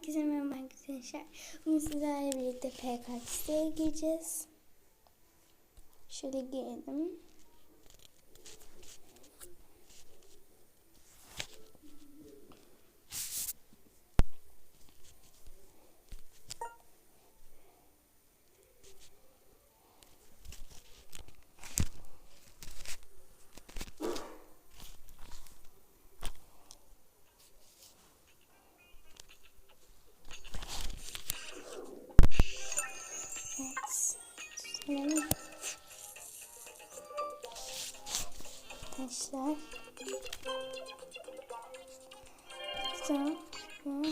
Herkese merhaba arkadaşlar. Bugün sizlerle birlikte PKX'ye gireceğiz. Şöyle girelim. Arkadaşlar. Tamam.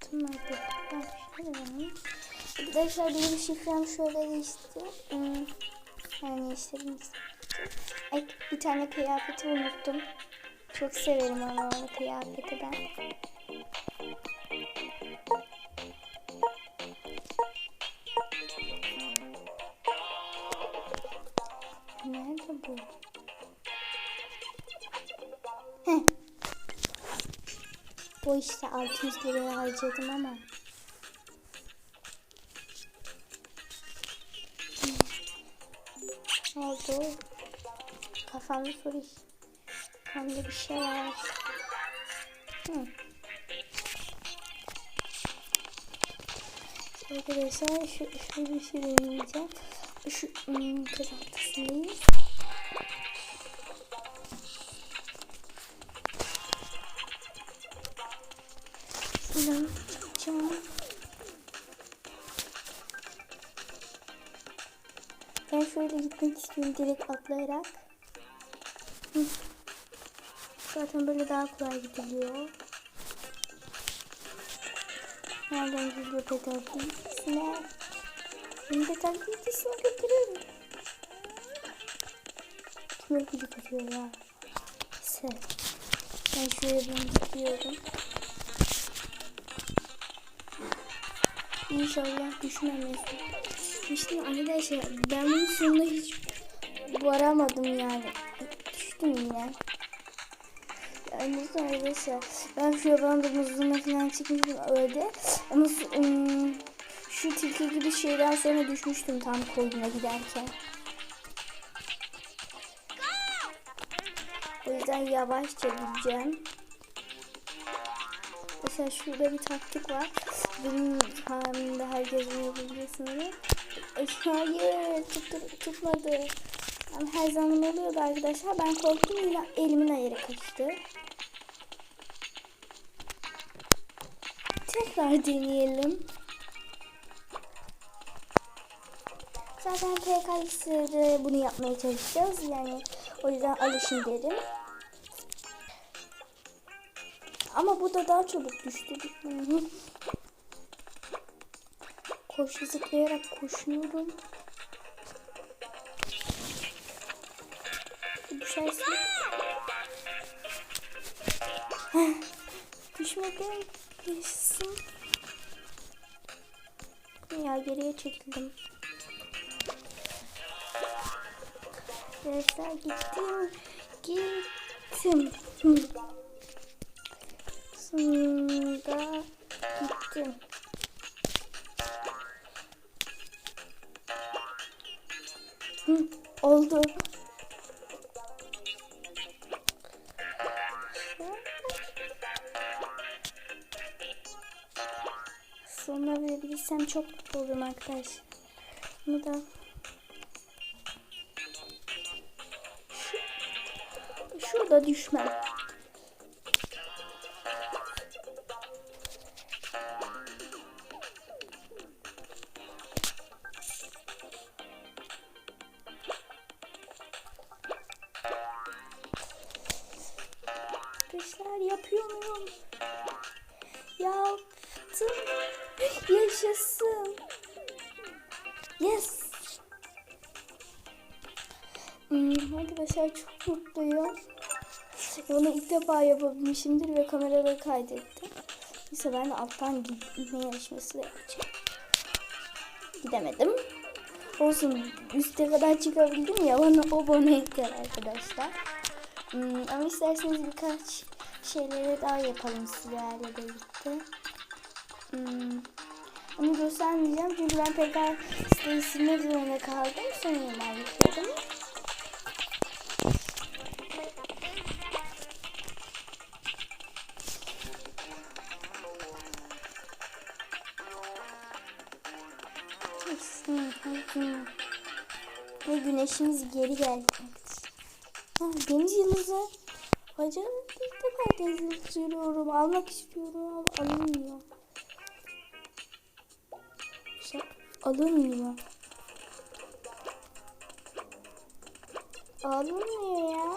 Tamam. Arkadaşlar. Benim şifrem şöyle değişti. Hmm. Yani istedim. Ay bir tane kıyafeti unuttum. Çok severim ama o kıyafeti ben. Bu işte 600 liraya harcadım ama. Hmm. Ne oldu? Kafamda soru Kafamda bir şey var. Hı. Arkadaşlar şu, şöyle bir şey deneyeceğim. Şu ım, kızartısındayız. Şuradan tutacağım. Ben şöyle gitmek istiyorum direkt atlayarak. Hı. Zaten böyle daha kolay gidiliyor. Nereden gidiyor pedagogikisine? Beni pedagogikisine götürün. Kim öpücü tutuyor ya? Sen. Ben şöyle bunu tutuyorum. İnşallah düşmemesin. İşte arkadaşlar ben bunun sonuna hiç varamadım yani. Düştüm yine. Yani arkadaşlar ben şu yabanda muzluğuna falan çıkmıştım öyle. Ama şu tilki gibi şeyden sonra düşmüştüm tam koyuna giderken. O yüzden yavaşça gideceğim. Mesela şurada bir taktik var. Benim halimde herkes bunu yapabilir sanırım. Ay, Hayır tut, tutmadı. Yani her zaman oluyordu arkadaşlar. Ben korktum yine elimin ayarı kaçtı. Tekrar deneyelim. Zaten PKX'de bunu yapmaya çalışacağız. Yani o yüzden alışın derim. Ama bu da daha çabuk düştü. Koşu zıplayarak koşuyorum. Düşersin. Düşmedim. Yaşasın. Ya geriye çekildim. Arkadaşlar gittim. Gittim. Sonunda gittim. Oldu. Sonra verebilirsem çok mutlu olurum arkadaşlar. Bunu da Şu- şurada düşmem. Arkadaşlar yapıyor muyum? Yaptım. Yaşasın. Yes. Hmm, arkadaşlar çok mutluyum. Bunu ilk defa yapabilmişimdir ve kamerada kaydettim. Neyse ben de alttan gitme yarışması yapacağım. Gidemedim. Olsun üste kadar çıkabildim ya bana o bana arkadaşlar. Hmm, ama isterseniz birkaç şeyleri daha yapalım sizlerle birlikte. Hmm. Onu göstermeyeceğim çünkü ben PK siteyi silmek zorunda kaldım. Son yıllar yükledim. Ve güneşimiz geri geldi. Deniz yıldızı. Hocam ilk defa görüyorum. Almak istiyorum ama alınmıyor. Şey, alınmıyor. Alınmıyor ya.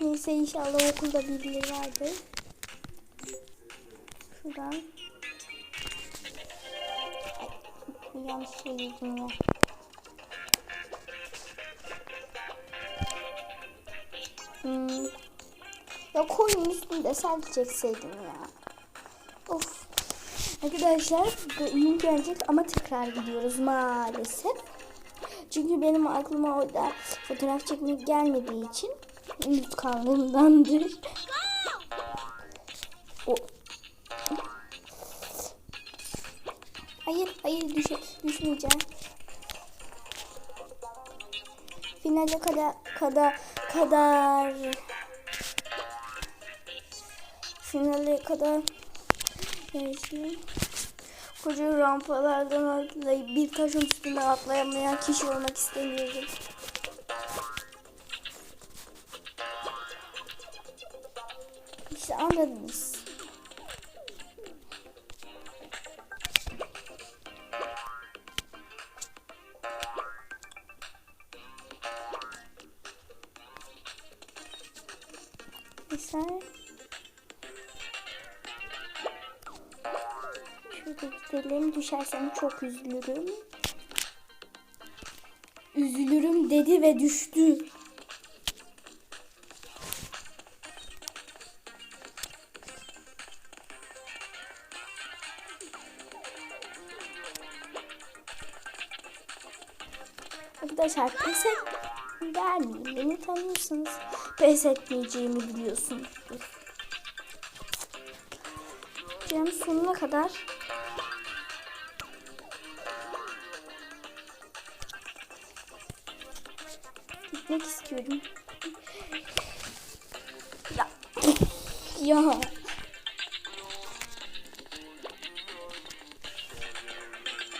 Neyse inşallah okulda birileri vardır. Şuradan. Ay, yanlış şey ya. Koyun üstünde selfie çekseydim ya. Of. Arkadaşlar bölüm gelecek ama tekrar gidiyoruz maalesef. Çünkü benim aklıma orada fotoğraf çekmek gelmediği için unutkanlığımdandır. O. Hayır, hayır düş düşmeyeceğim. Finale kadar kadar kadar finale kadar yarışayım. Koca rampalardan atlayıp bir taşın üstüne atlayamayan kişi olmak istemiyorum. İşte anladınız. Düşersem çok üzülürüm. Üzülürüm dedi ve düştü. Arkadaşlar pes et vermeyeyim. Beni tanıyorsunuz. Pes etmeyeceğimi biliyorsunuzdur. Cem sonuna kadar gitmek istiyorum. Ya. ya.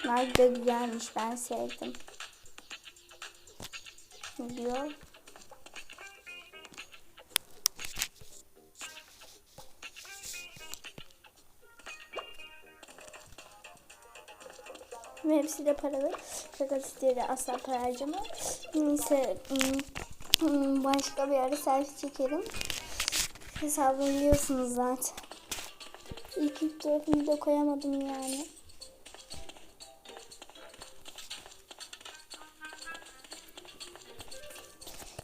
Bunlar da güzelmiş. Ben sevdim. Ne diyor? Ve hepsi de paralı. Fakat sitede asla para harcama. Neyse hmm, hmm, başka bir ara selfie çekerim. Hesabımı biliyorsunuz zaten. İlk tarafını da koyamadım yani.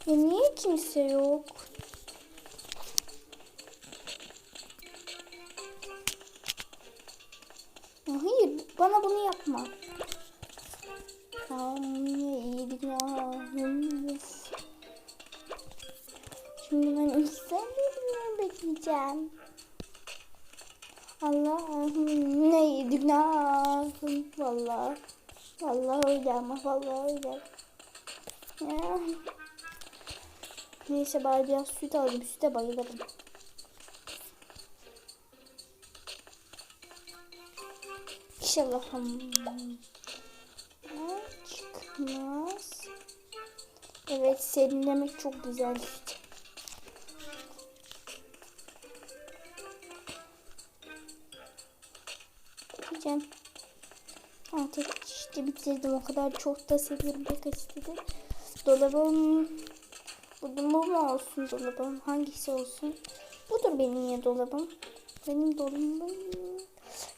Ya niye kimse yok? Bana bunu yapma. Şimdi ben ilk sen bekleyeceğim. Allah'ım ne günahım. Vallahi. Vallahi öyle ama vallahi öyle. Neyse bari biraz süt aldım. Süte bayılırım. İnşallah çıkmaz. Evet serinlemek çok güzel. Diyeceğim. Artık işte bitirdim. O kadar çok da seviyorum. Birkaç istedi. Dolabım bu mu olsun dolabım? Hangisi olsun? Budur benim ya dolabım. Benim dolabım.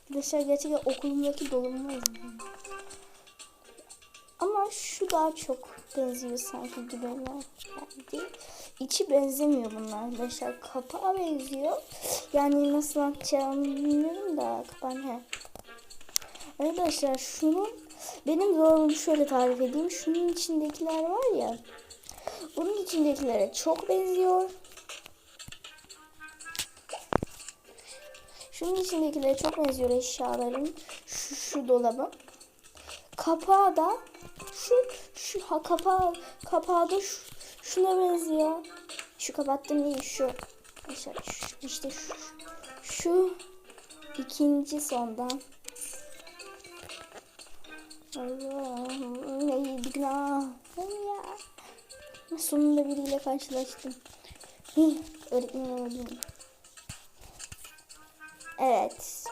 Arkadaşlar gerçekten okulumdaki izledim. Ama şu daha çok benziyor sanki gibi geldi. İçi benzemiyor bunlar arkadaşlar. Kapağa benziyor. Yani nasıl açacağımı bilmiyorum da kapan he. Arkadaşlar şunun benim dolabımı şöyle tarif edeyim. Şunun içindekiler var ya. Bunun için içindekilere çok benziyor. Şunun içindekilere çok benziyor eşyaların. Şu, şu dolabın. Kapağı da şu şu ha kapağı kapağı da şu, şuna benziyor. Şu kapattım değil şu. İşte şu, işte şu, şu ikinci sondan. Allah'ım neydi günah. Ya. Sonunda biriyle karşılaştım. Öğretmen oldum. Evet.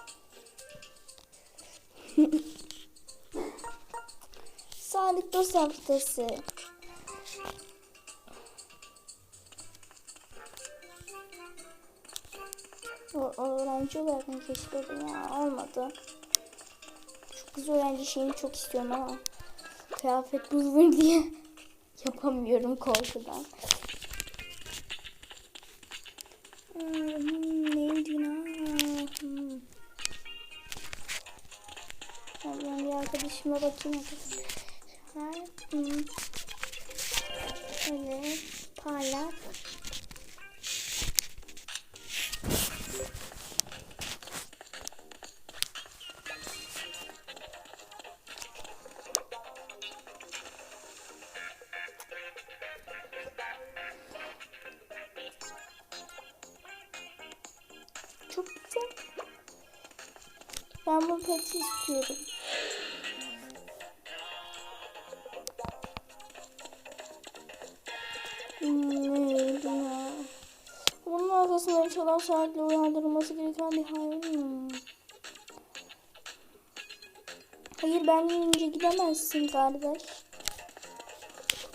Sağlık dost haftası. O, öğrenci olarak mı keşfettim ya olmadı. Şu kız öğrenci şeyini çok istiyorum ama kıyafet bozulur diye yapamıyorum korkudan. Bakayım. Şöyle, parlak. Çok güzel. Ben bu peti istiyorum. Arkasında çalan saatle uyandırılması gereken bir hayvan. Hayır ben önce gidemezsin kardeş.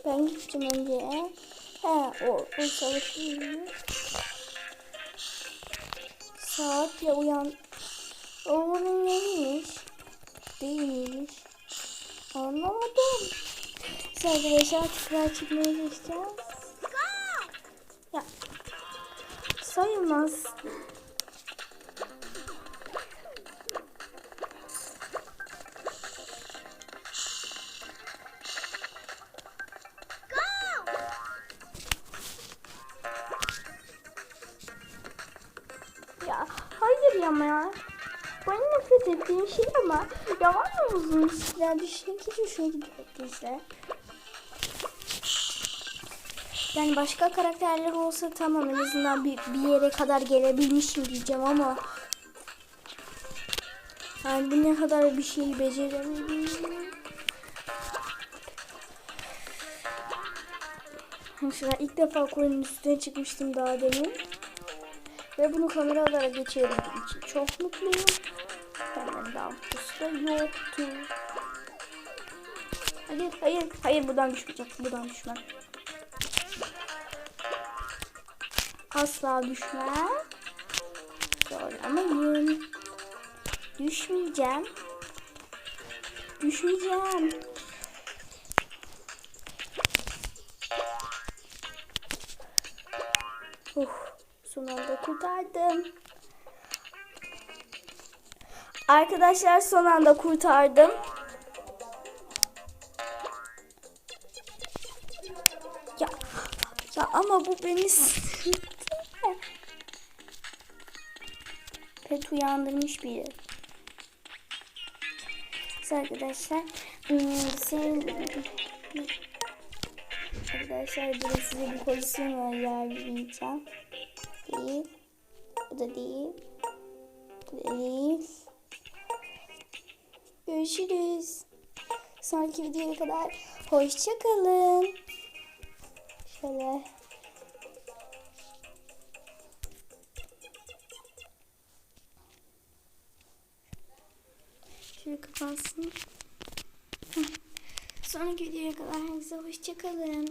Ben gideceğim önce. He o, o çalışıyor. Saatle uyan. Onun neymiş? Değilmiş. Anlamadım. Biz arkadaşlar tekrar çıkmaya geçeceğiz. Ya. Sayılmaz. Ya hayır ya ya. Benim nefret ettiğim şey ama yalan mı uzun ilişkiler düşünmek hiç hoşuma gitmediyse. Yani başka karakterler olsa tamam en azından bir, bir yere kadar gelebilmişim diyeceğim ama yani bu ne kadar bir şeyi beceremedim. Mesela ilk defa koyunun üstüne çıkmıştım daha demin. Ve bunu kameralara geçirebildiğim için çok mutluyum. Hemen daha da yoktu. Hayır, hayır, hayır buradan düşmeyecek. Buradan düşmem. Asla düşmem. Zorlamayın. Düşmeyeceğim. Düşmeyeceğim. Uf, son anda kurtardım. Arkadaşlar son anda kurtardım. Ya, ya ama bu beni Pet uyandırmış biri. Arkadaşlar hmm, senin Arkadaşlar burada size bir pozisyon ayarlayacağım. Değil. Bu da değil. Bu da değil. Görüşürüz. Sonraki videoya kadar hoşçakalın. Şöyle. Kapansın. Sonraki videoya kadar herkese hoşçakalın.